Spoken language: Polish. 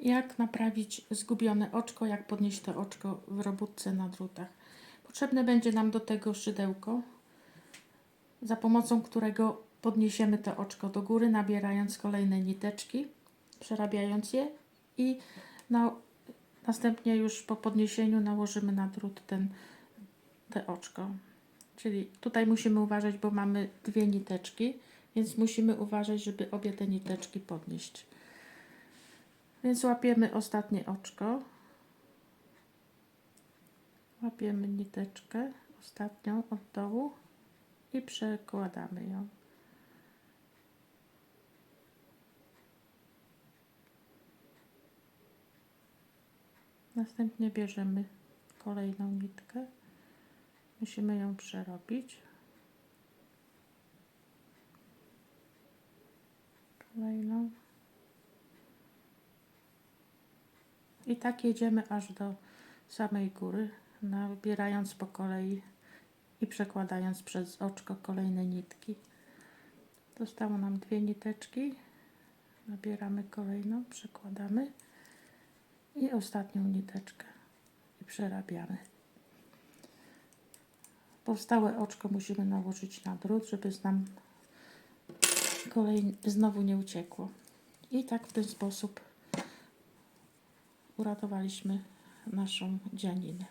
Jak naprawić zgubione oczko, jak podnieść to oczko w robótce na drutach. Potrzebne będzie nam do tego szydełko, za pomocą którego podniesiemy to oczko do góry, nabierając kolejne niteczki, przerabiając je i na, następnie już po podniesieniu nałożymy na drut ten, te oczko. Czyli tutaj musimy uważać, bo mamy dwie niteczki, więc musimy uważać, żeby obie te niteczki podnieść. Więc łapiemy ostatnie oczko. Łapiemy niteczkę ostatnią od dołu i przekładamy ją. Następnie bierzemy kolejną nitkę. Musimy ją przerobić. Kolejną. I tak jedziemy aż do samej góry, nabierając po kolei i przekładając przez oczko kolejne nitki. Zostało nam dwie niteczki. Nabieramy kolejną, przekładamy i ostatnią niteczkę i przerabiamy. Powstałe oczko musimy nałożyć na drut, żeby nam kolej znowu nie uciekło. I tak w ten sposób uratowaliśmy naszą dzianinę.